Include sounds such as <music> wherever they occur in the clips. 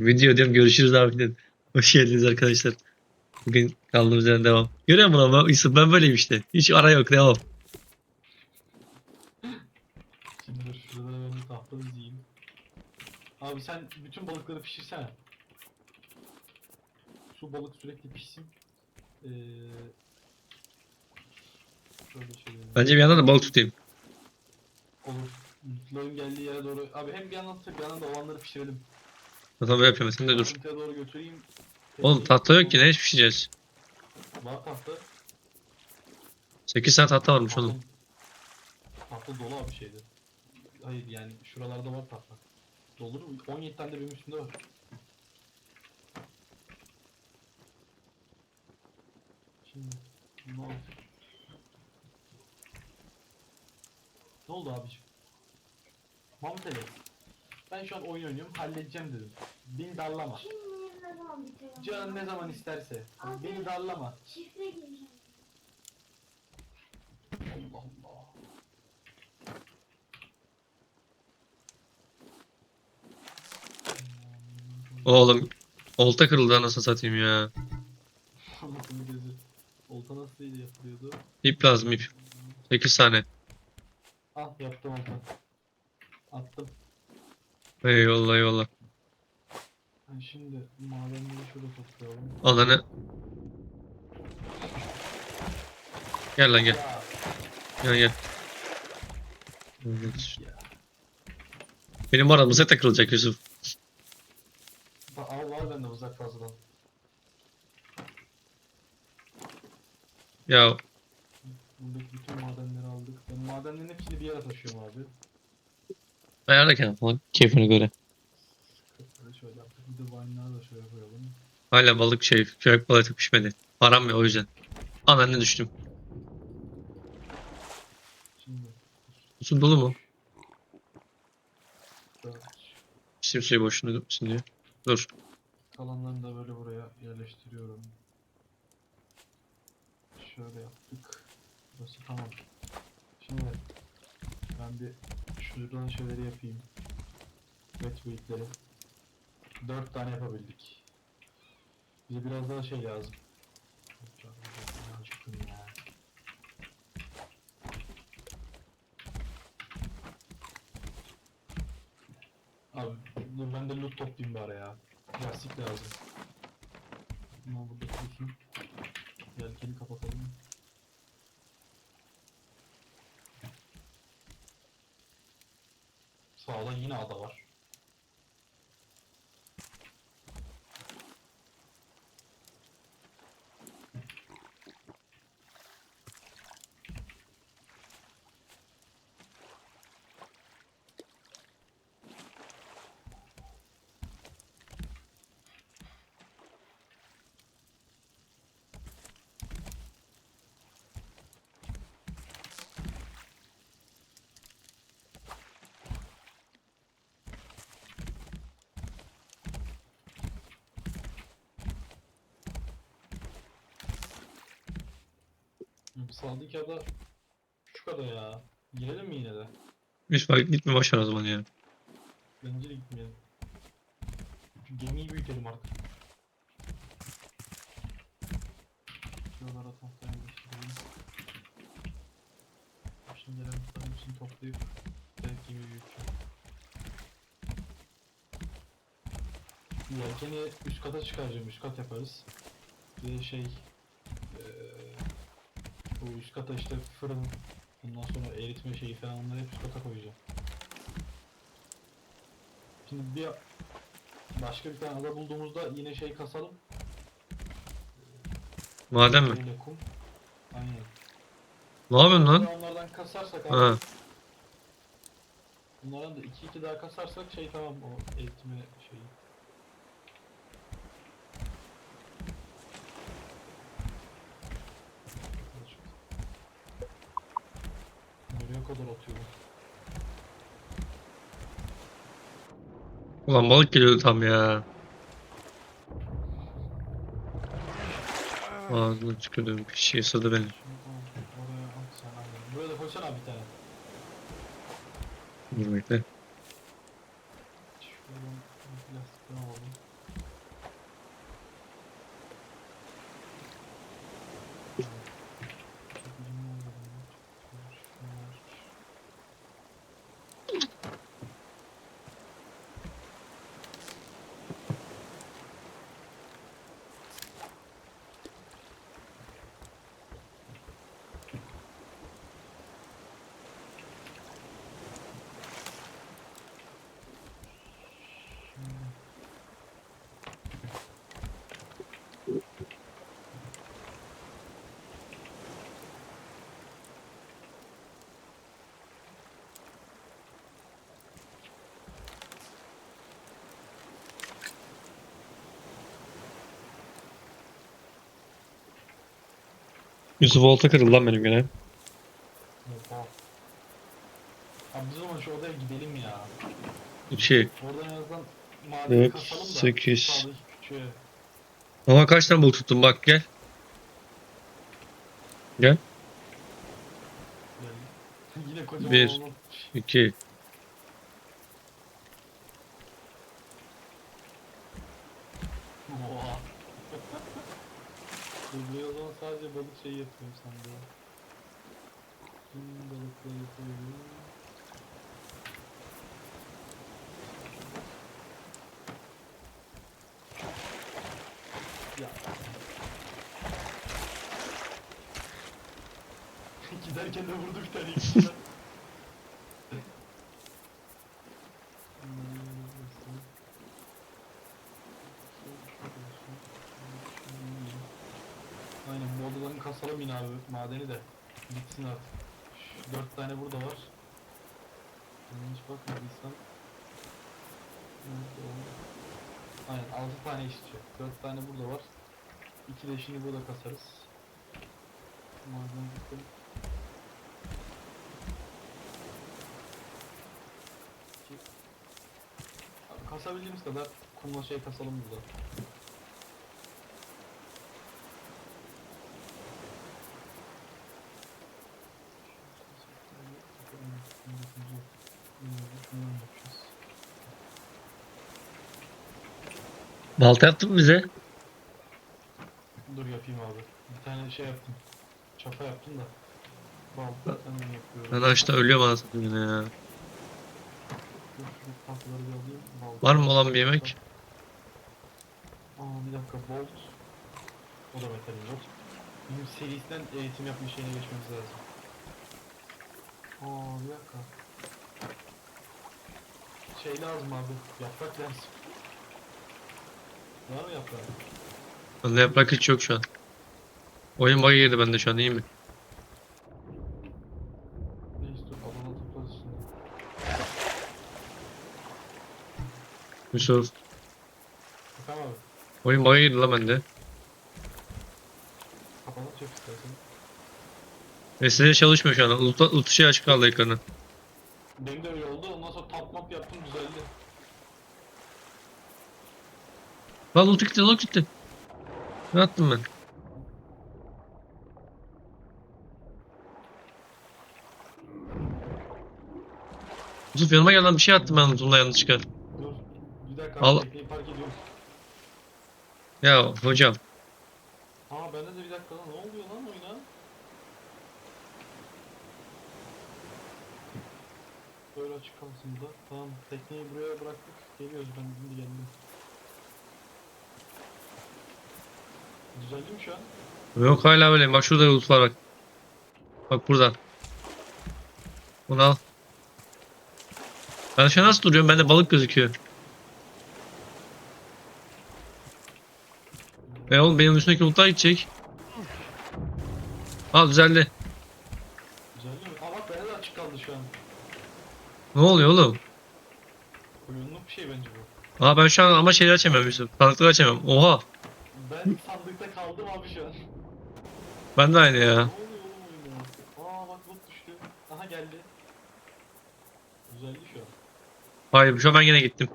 Video diyorum görüşürüz abi. Hoş geldiniz arkadaşlar. Bugün kaldığımız yerden devam. Görüyor musun ama Yusuf ben böyleyim işte. Hiç ara yok devam. Şimdi dur şurada ben bir tahta dizeyim. Abi sen bütün balıkları pişirsene. Şu balık sürekli pişsin. Ee, şöyle şöyle. Bence bir yandan da balık tutayım. Olur. Mutluğun geldiği yere doğru. Abi hem bir yandan tut bir yandan da olanları pişirelim. Zaten böyle yapıyorum sen de dur. Akıntıya doğru götüreyim. Oğlum tahta yok ki ne hiç pişeceğiz. Var tahta. 8 saat tahta varmış oğlum. Tahta dolu abi şeyde. Hayır yani şuralarda var tahta. Doldur mu? 17 tane de benim üstümde var. Şimdi ne oldu? Ne oldu abiciğim? Mahmut Ali. Ben şu an oyun oynuyorum halledeceğim dedim. Beni darlama. Kim ne zaman bitiyor? Canın ne zaman isterse. Abi. Beni darlama. Şifre gireceğim. Allah Allah. Oğlum olta kırıldı anasını satayım ya. Anlatımı gözü. Olta nasıl yapılıyordu? İp lazım ip. 8 tane. Ah yaptım olta. Attım. Eyvallah eyvallah. Yani şimdi madenleri şurada toplayalım. Alanı. Gel lan gel. Gel gel. ya. Benim da kırılacak Yusuf. Al var bende uzak fazladan. Ya Buradaki bütün madenleri aldık. Ben madenlerin hepsini bir yere taşıyorum abi. Ayarlarken falan keyfine göre. Hala balık şey, köpek balığı pişmedi. Param yok o yüzden. Ananı düştüm. Şimdi Su dolu mu? 4. Bizim suyu boşuna gitmesin diye. Dur. Kalanlarını da böyle buraya yerleştiriyorum. Şöyle yaptık. Burası tamam. Şimdi ben bir şuradan şeyleri yapayım. Weight'leri. 4 tane yapabildik. Bize biraz daha şey lazım. Acıktım ya. Abi dur ben de loot toplayayım bari ya. Plastik lazım. Ama burada dursun. Yelkeni kapatalım. Sağda yine ada var. Sağdaki ada şu kadar ya. Girelim mi yine de? Hiç vakit gitme boş ver o zaman ya. Bence de gitmeyelim. Şu gemiyi büyütelim artık. Şuralara tahta yerleştirelim. Şimdi elementlerin hepsini toplayıp direkt gemiyi büyüteceğim. Yelkeni üst kata çıkaracağım, üst kat yaparız. Bir de şey... eee bu üst kata işte fırın, ondan sonra eritme şeyi falan onları hep üst kata koyacağım. Şimdi bir başka bir tane ada bulduğumuzda yine şey kasalım. Maden mi? Böyle kum. Aynen. Ne yapıyorsun lan? Onlardan kasarsak abi. Ha. Bunlardan da 2 2 daha kasarsak şey tamam o eğitimi şeyi. Nereye kadar atıyorum? Ulan balık geliyordu tam ya. Ağzına tükürdüm. Bir şey ısırdı beni. Oraya at sen aynen. Buraya da koysana bir tane. Dur bekle. Yusuf olta kırıldı lan benim gene. Oha. Abi biz o zaman şu odaya gidelim ya. Şey. Oradan en azından madeni Dört, kasalım da. sekiz. Sağdaki küçüğe. Ama kaç tane balık tuttum bak gel. Gel. <laughs> Yine kocaman Bir. olmuş. 2. Oha. Dur buraya sadece balık şey yapıyorum sandı. Tüm balıkları koyuyorum. Ya. <laughs> Giderken de vurduk bir tane ikisinden. Aynen bu odaların kasalım yine abi madeni de bitsin artık. Şu dört tane burada var. Yanlış bakmadıysam. Nerede o? Aynen altı tane işçi. Dört tane burada var. İki de şimdi burada kasarız. Maden Abi Kasabildiğimiz kadar kumla şey kasalım burada. Balta yaptın mı bize? Dur yapayım abi. Bir tane şey yaptım. Çapa yaptım da. Balta yapıyorum. Ben açta ölüyorum anasını yine ya. Dur şu tahtaları bir alayım. Balta. Var mı olan bir yemek? Aa bir dakika bolt. O da metal bolt. Bizim serisinden eğitim yapma şeyine geçmemiz lazım. Aa bir dakika. Şey lazım abi. Yaprak lazım. Var mı yaprak? Bende yaprak hiç yok şu an. Oyun bug'a girdi bende şu an iyi mi? Neyse dur alana toplarız şimdi. Yusuf. Abi. Oyun bug'a girdi lan bende. Kapanat yap istersen. Ve çalışmıyor şu an. Ult şey açık kaldı ekranı. Benim de öyle oldu. Ondan sonra tap map yaptım düzeldi. Lan ult gitti ult gitti. Ne attım ben? Yusuf yanıma gel lan bir şey attım ben ultumla yanlışlıkla. Dur. Bir dakika Al- tekneyi park. Ya hocam. Aa bende de bir dakika lan ne oluyor lan oyuna? Böyle açık kalsın da. Tamam tekneyi buraya bıraktık. Geliyoruz ben şimdi geldim. Düzeldi mi şu an? Yok hala öyleyim. Bak şurada ult var bak. Bak burada. Bunu al. Ben şu an nasıl duruyorum? Bende balık gözüküyor. E oğlum benim üstündeki ultlar gidecek. Al düzeldi. Düzeldi mi? Aa bak bende de açık kaldı şu an. Ne oluyor oğlum? Oyunluk bir şey bence bu. Aa ben şu an ama şeyleri açamıyorum Yusuf. Sandıkları açamıyorum. Oha. Ben sandıkta kaldım abi şu an. Ben de aynı Ne ya. oluyor oğlum oyunda? Aa bak loot düştü. Aha geldi. Düzeldi şu an. Hayır şu an ben yine gittim.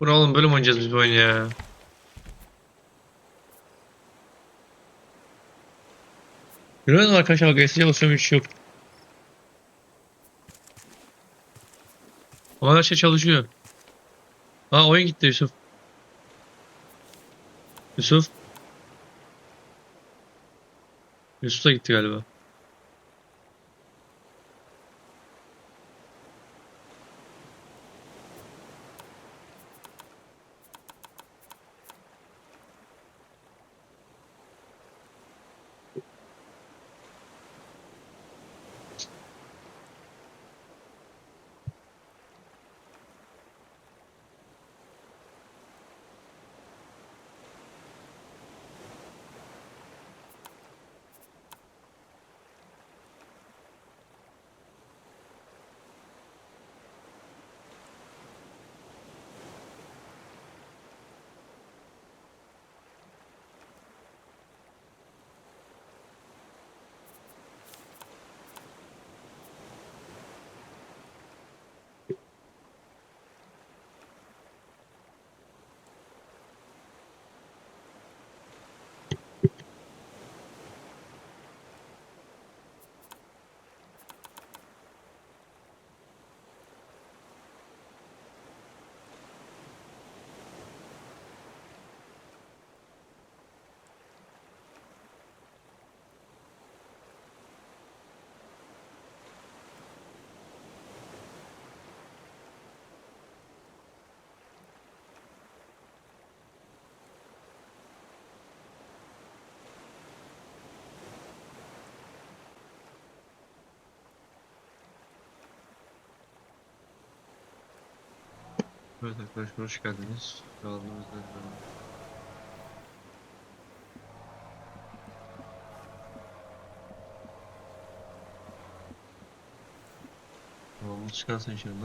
Bu ne oğlum bölüm oynayacağız biz bu oyunu ya. Görüyor musun arkadaşlar bak SC basıyorum hiç yok. Ama her şey çalışıyor. Aa oyun gitti Yusuf. Yusuf. Yusuf da gitti galiba. Evet arkadaşlar hoş geldiniz. Kanalımızda Tamam çıkarsın şimdi.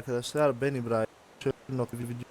Arkadaşlar ben İbrahim. Şöyle bir video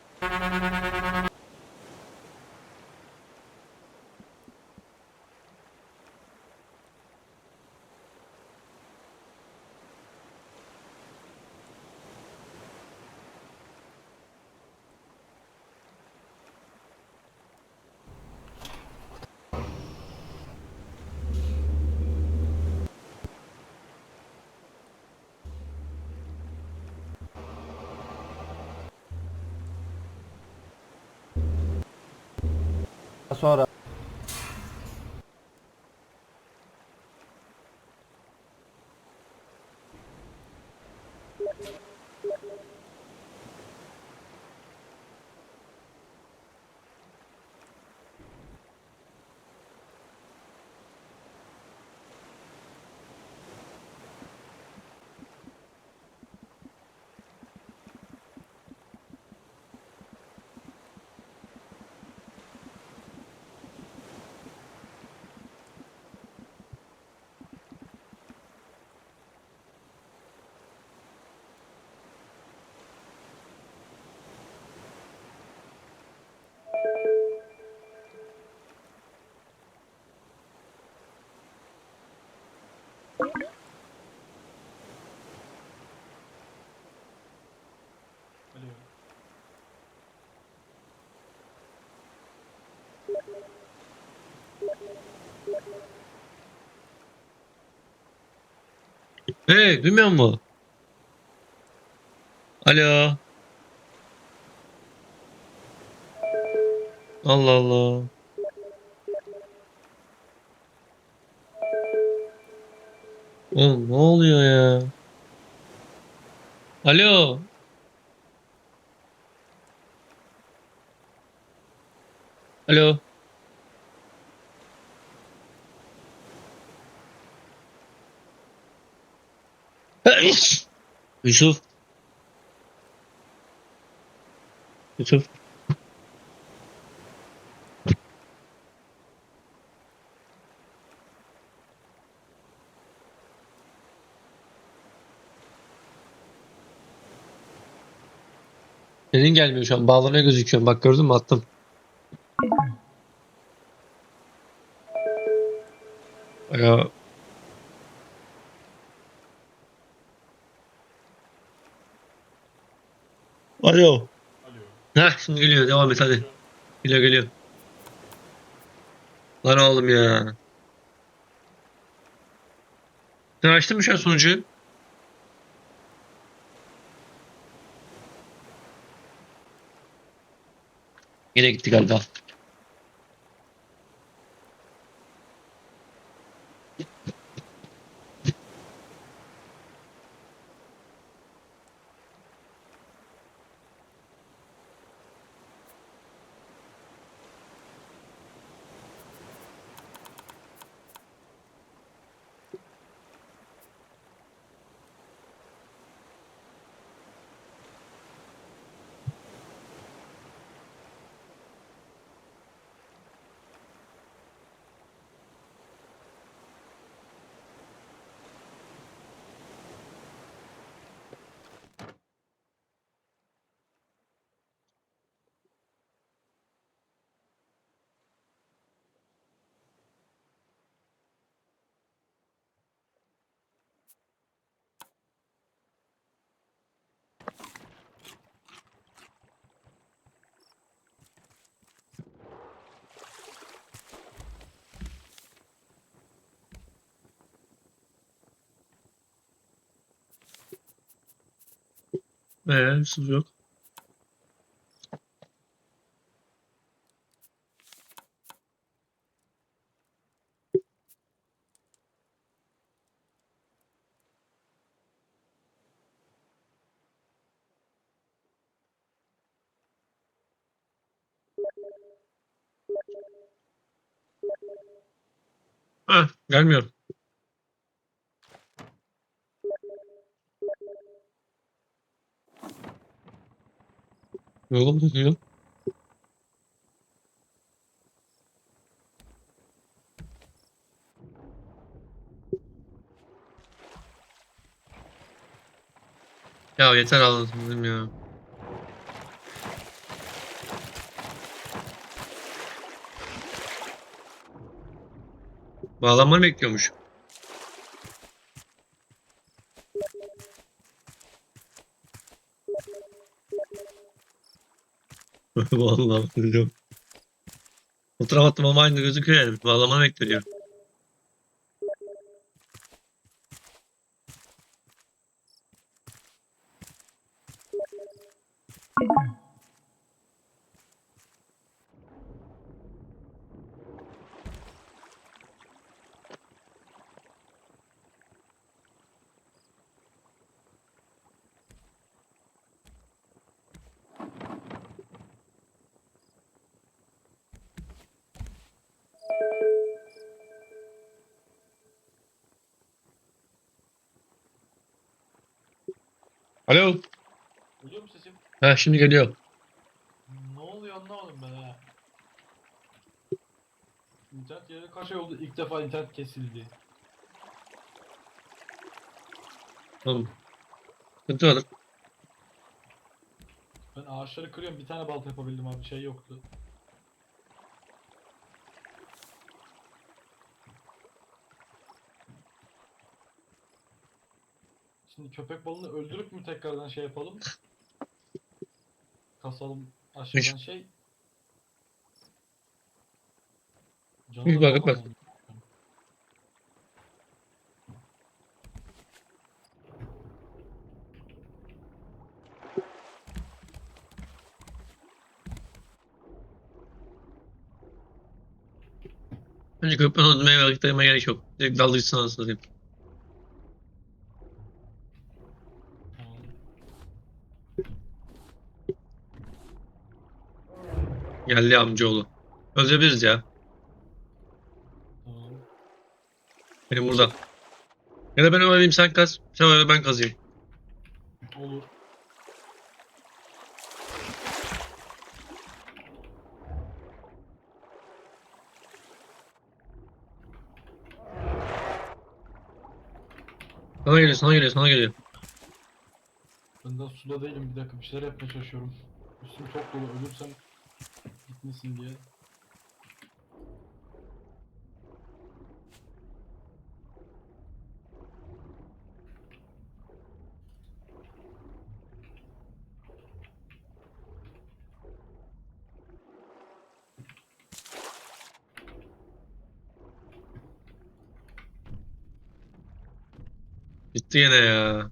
Hey duymuyor mu? Alo. Allah Allah. Oğlum ne oluyor ya? Alo. Alo. Yusuf. Yusuf. Senin gelmiyor şu an. Bağlamaya gözüküyor. Bak gördün mü attım. Ya. Alo. Ha şimdi geliyor. Devam et hadi. Geliyor geliyor. Lan oğlum ya. Sen açtın mı şu an sunucuyu? Yine gitti galiba. Ee, su yok. Ha, gelmiyor. Yolum tutuyor. Ya yeter anlatmadım ya. Bağlanmanı bekliyormuş. <laughs> Vallahi biliyorum. Fotoğraf attım ama aynı gözüküyor yani. Bağlamanı bekliyor. Alo. Duyuyor musun sesim? Ha şimdi geliyor. Ne oluyor anlamadım ben ha. İnternet yeri kaç ay oldu? İlk defa internet kesildi. Oğlum. Sıkıntı var. Ben ağaçları kırıyorum. Bir tane balta yapabildim abi. Şey yoktu. Şimdi köpek balığını öldürüp mü tekrardan şey yapalım? Kasalım aşağıdan şey. Canı da bakıp bak. az. Önce köprünün öldürmeye vakitlerime gerek yok. Direkt dalgıçsın anasını satayım. Tamam. Geldi amcaoğlu. Öldürebiliriz ya. Tamam. Benim burada. Ya da ben öldüreyim sen kaz. Sen öyle ben kazayım. Olur. Sana geliyor sana geliyor sana geliyor. Ben daha suda değilim. Bir dakika bir şeyler yapmaya çalışıyorum. Üstüm çok dolu. Ölürsem gitmesin diye. Gitti yine ya.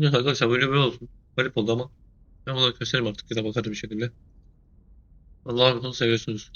Evet arkadaşlar böyle böyle olsun. Garip oldu ama. Ben bunu göstereyim artık ya bakarım bir şekilde. Allah'a emanet olun seviyorsunuz.